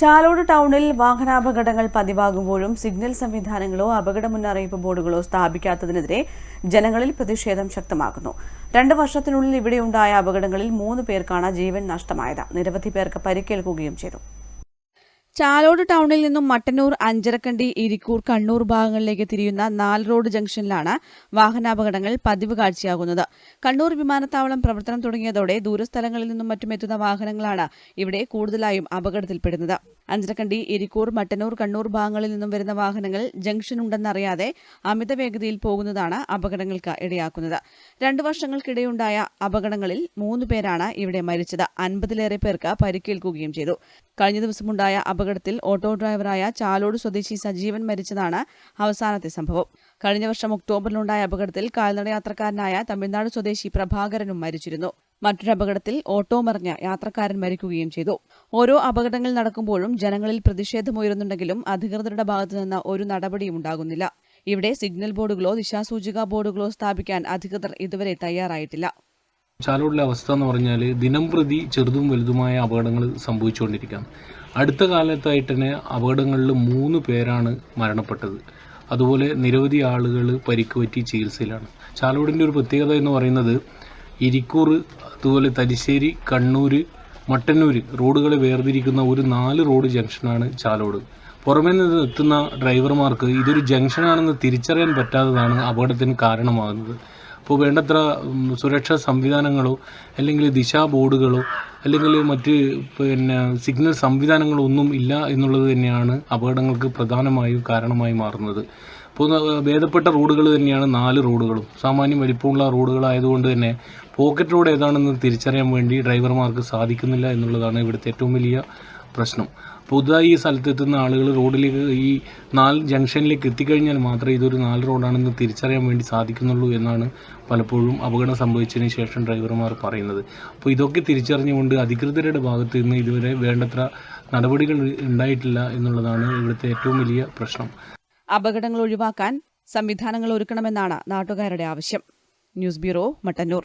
ചാലോട് ടൗണിൽ വാഹനാപകടങ്ങൾ പതിവാകുമ്പോഴും സിഗ്നൽ സംവിധാനങ്ങളോ അപകട മുന്നറിയിപ്പ് ബോർഡുകളോ സ്ഥാപിക്കാത്തതിനെതിരെ ജനങ്ങളിൽ പ്രതിഷേധം ശക്തമാക്കുന്നു. രണ്ട് വർഷത്തിനുള്ളിൽ ഇവിടെയുണ്ടായ അപകടങ്ങളിൽ മൂന്ന് പേർക്കാണ് ജീവൻ നഷ്ടമായത്. നിരവധി പേർക്ക് പരിക്കേൽക്കുകയും ചെയ്തു. ചാലോട് ടൗണിൽ നിന്നും മട്ടന്നൂർ അഞ്ചരക്കണ്ടി ഇരിക്കൂർ കണ്ണൂർ ഭാഗങ്ങളിലേക്ക് തിരിയുന്ന നാല് റോഡ് ജംഗ്ഷനിലാണ് വാഹനാപകടങ്ങൾ പതിവ് കാഴ്ചയാകുന്നത്. കണ്ണൂർ വിമാനത്താവളം പ്രവർത്തനം തുടങ്ങിയതോടെ ദൂരസ്ഥലങ്ങളിൽ നിന്നും മറ്റും എത്തുന്ന വാഹനങ്ങളാണ് ഇവിടെ കൂടുതലായും അപകടത്തിൽപ്പെടുന്നത്. അഞ്ചരക്കണ്ടി ഇരിക്കൂർ മട്ടന്നൂർ കണ്ണൂർ ഭാഗങ്ങളിൽ നിന്നും വരുന്ന വാഹനങ്ങൾ ജംഗ്ഷൻ ഉണ്ടെന്നറിയാതെ അമിത വേഗതയിൽ പോകുന്നതാണ് അപകടങ്ങൾക്ക് ഇടയാക്കുന്നത്. രണ്ടു വർഷങ്ങൾക്കിടെയുണ്ടായ അപകടങ്ങളിൽ മൂന്ന് പേരാണ് ഇവിടെ മരിച്ചത്. അൻപതിലേറെ പേർക്ക് പരിക്കേൽക്കുകയും ചെയ്തു. കഴിഞ്ഞ ദിവസമുണ്ടായ അപകടത്തിൽ ഓട്ടോ ഡ്രൈവറായ ചാലോട് സ്വദേശി സജീവൻ മരിച്ചതാണ് അവസാനത്തെ സംഭവം. കഴിഞ്ഞ വർഷം ഒക്ടോബറിലുണ്ടായ അപകടത്തിൽ കാൽനട യാത്രക്കാരനായ തമിഴ്നാട് സ്വദേശി പ്രഭാകരനും മരിച്ചിരുന്നു. മറ്റൊരു അപകടത്തിൽ ഓട്ടോ മറിഞ്ഞ യാത്രക്കാരൻ മരിക്കുകയും ചെയ്തു. ഓരോ അപകടങ്ങൾ നടക്കുമ്പോഴും ജനങ്ങളിൽ പ്രതിഷേധമുയരുന്നുണ്ടെങ്കിലും അധികൃതരുടെ ഭാഗത്തുനിന്ന് ഒരു നടപടിയും ഉണ്ടാകുന്നില്ല. ഇവിടെ സിഗ്നൽ ബോർഡുകളോ ദിശാസൂചിക ബോർഡുകളോ സ്ഥാപിക്കാൻ അധികൃതർ ഇതുവരെ തയ്യാറായിട്ടില്ല. ചാലോടിലെ അവസ്ഥ എന്ന് പറഞ്ഞാൽ ദിനം പ്രതി ചെറുതും വലുതുമായ അപകടങ്ങൾ സംഭവിച്ചുകൊണ്ടിരിക്കാം അടുത്ത കാലത്തായിട്ട് തന്നെ അപകടങ്ങളിൽ മൂന്ന് പേരാണ് മരണപ്പെട്ടത്. അതുപോലെ നിരവധി ആളുകൾ പരിക്ക് പറ്റി ചികിത്സയിലാണ്. ചാലോടിന്റെ ഒരു പ്രത്യേകത എന്ന് പറയുന്നത് ഇരിക്കൂർ അതുപോലെ തലശ്ശേരി കണ്ണൂർ മട്ടന്നൂർ റോഡുകളെ വേർതിരിക്കുന്ന ഒരു നാല് റോഡ് ജംഗ്ഷനാണ് ചാലോട്. പുറമേ നിന്ന് എത്തുന്ന ഡ്രൈവർമാർക്ക് ഇതൊരു ജംഗ്ഷനാണെന്ന് തിരിച്ചറിയാൻ പറ്റാത്തതാണ് അപകടത്തിന് കാരണമാകുന്നത്. അപ്പോൾ വേണ്ടത്ര സുരക്ഷാ സംവിധാനങ്ങളോ അല്ലെങ്കിൽ ദിശാ ബോർഡുകളോ അല്ലെങ്കിൽ മറ്റ് പിന്നെ സിഗ്നൽ സംവിധാനങ്ങളോ ഒന്നും ഇല്ല എന്നുള്ളത് തന്നെയാണ് അപകടങ്ങൾക്ക് പ്രധാനമായും കാരണമായി മാറുന്നത്. ന- ഭേദപ്പെട്ട റോഡുകൾ തന്നെയാണ് നാല് റോഡുകളും. സാമാന്യം വലിപ്പമുള്ള റോഡുകളായതുകൊണ്ട് തന്നെ പോക്കറ്റ് റോഡ് ഏതാണെന്ന് തിരിച്ചറിയാൻ വേണ്ടി ഡ്രൈവർമാർക്ക് സാധിക്കുന്നില്ല എന്നുള്ളതാണ് ഇവിടുത്തെ ഏറ്റവും വലിയ പ്രശ്നം. പുതുതായി ഈ സ്ഥലത്തെത്തുന്ന ആളുകൾ റോഡിലേക്ക് ഈ നാല് ജംഗ്ഷനിലേക്ക് എത്തിക്കഴിഞ്ഞാൽ മാത്രമേ ഇതൊരു നാല് റോഡാണെന്ന് തിരിച്ചറിയാൻ വേണ്ടി സാധിക്കുന്നുള്ളൂ എന്നാണ് പലപ്പോഴും അപകടം സംഭവിച്ചതിന് ശേഷം ഡ്രൈവർമാർ പറയുന്നത്. അപ്പോൾ ഇതൊക്കെ തിരിച്ചറിഞ്ഞുകൊണ്ട് അധികൃതരുടെ ഭാഗത്ത് നിന്ന് ഇതുവരെ വേണ്ടത്ര നടപടികൾ ഉണ്ടായിട്ടില്ല എന്നുള്ളതാണ് ഇവിടുത്തെ ഏറ്റവും വലിയ പ്രശ്നം. അപകടങ്ങൾ ഒഴിവാക്കാൻ സംവിധാനങ്ങൾ ഒരുക്കണമെന്നാണ് നാട്ടുകാരുടെ ആവശ്യം. News bureau Mattannur.